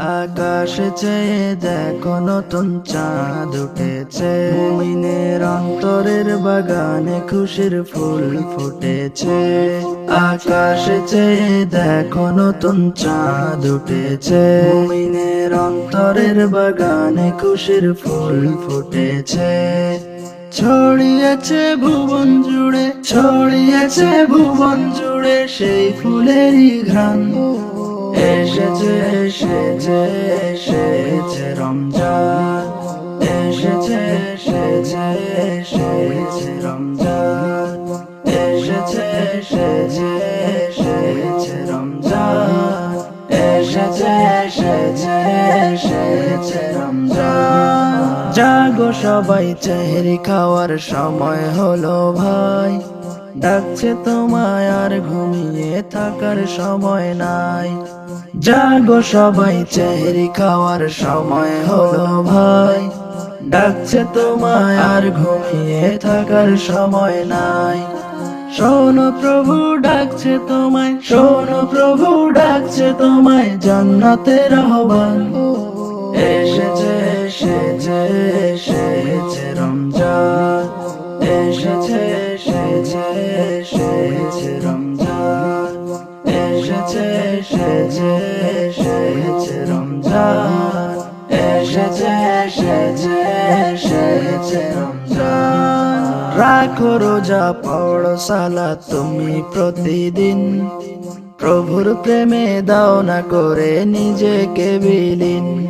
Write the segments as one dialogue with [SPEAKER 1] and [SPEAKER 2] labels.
[SPEAKER 1] আকাশে চেয়ে দেখো নতুন চাঁদ উঠেছে। মুমিনের অন্তরের বাগানে খুশির ফুল ফুটেছে। আকাশ চেয়ে দেখো নতুন চাঁদ উঠেছে। মুমিনের অন্তরের বাগানে খুশির ফুল ফুটেছে। ছড়িয়েছে ভুবন জুড়ে, ছড়িয়েছে ভুবন জুড়ে সেই ফুলেরই ঘ্রাণ। এসেছে এসেছে এসেছে রমজান। এসেছে এসেছে এসেছে রমজান। এসেছে এসেছে এসেছে রমজান। এসেছে এসেছে এসেছে রমজান। জাগো সবাই, চেহারি খাওয়ার সময় হলো ভাই। ডাকছে তোমায়, আর ঘুমিয়ে থাকার সময় নাই। জাগো সবাই, চেহারি খাওয়ার সময় হলো ভাই। ডাকছে তোমায়, আর ঘুমিয়ে থাকার সময় নাই। শোনো প্রভু, ডাকছে তোমায়। শোনো প্রভু, ডাকছে তোমায়, জান্নাতের আহ্বান। এসেছে এসেছে এসেছে রমজান। এসেছে এসেছে এসেছে এসেছে রমজান। এসেছে এসেছে এসেছে রমজান। রাখো রোজা, পড়ো সালা তুমি প্রতিদিন। প্রভুর প্রেমে দাও না করে নিজেকে বিলীন।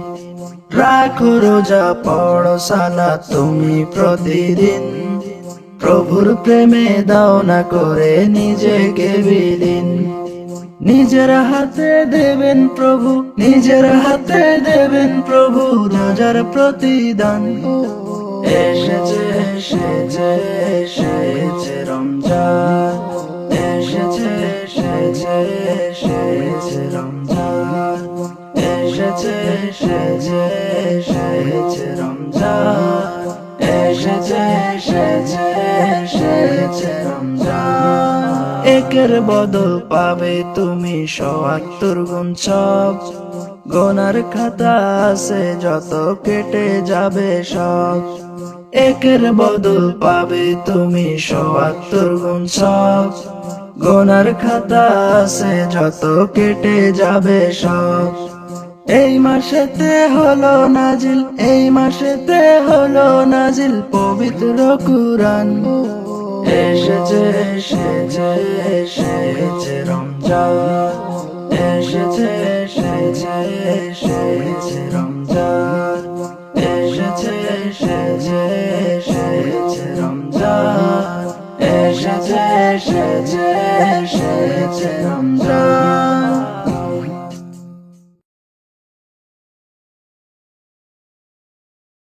[SPEAKER 1] রাখো রোজা, পড়ো সালা তুমি প্রতিদিন। প্রভুর প্রেমে দাও না করে নিজেকে বিলীন। নিজের হাতে দেবেন প্রভু, নিজের হাতে দেবেন প্রভু, রোজার প্রতিদান। এসেছে এসেছে এসেছে রমজান। এসেছে এসেছে এসেছে রমজান। এসেছে এসেছে এসেছে রমজান। এসেছে এসেছে এসেছে রমজান। একের বদল পাবে তুমি সত্তর গুণ সব। গোনার খাতা আছে, যত কেটে যাবে সব। একের বদল পাবে তুমি সত্তর গুণ সব। গোনার খাতা আছে, যত কেটে যাবে সব। এই মাসেতে হলো নাজিল, এই মাসেতে হলো নাজিল, পবিত্র কুরআন। এসেছে এসেছে এসেছে রমজান। এসেছে এসেছে এসেছে রমজান। এসেছে এসেছে এসেছে রমজান। এসেছে এসেছে এসেছে রমজান।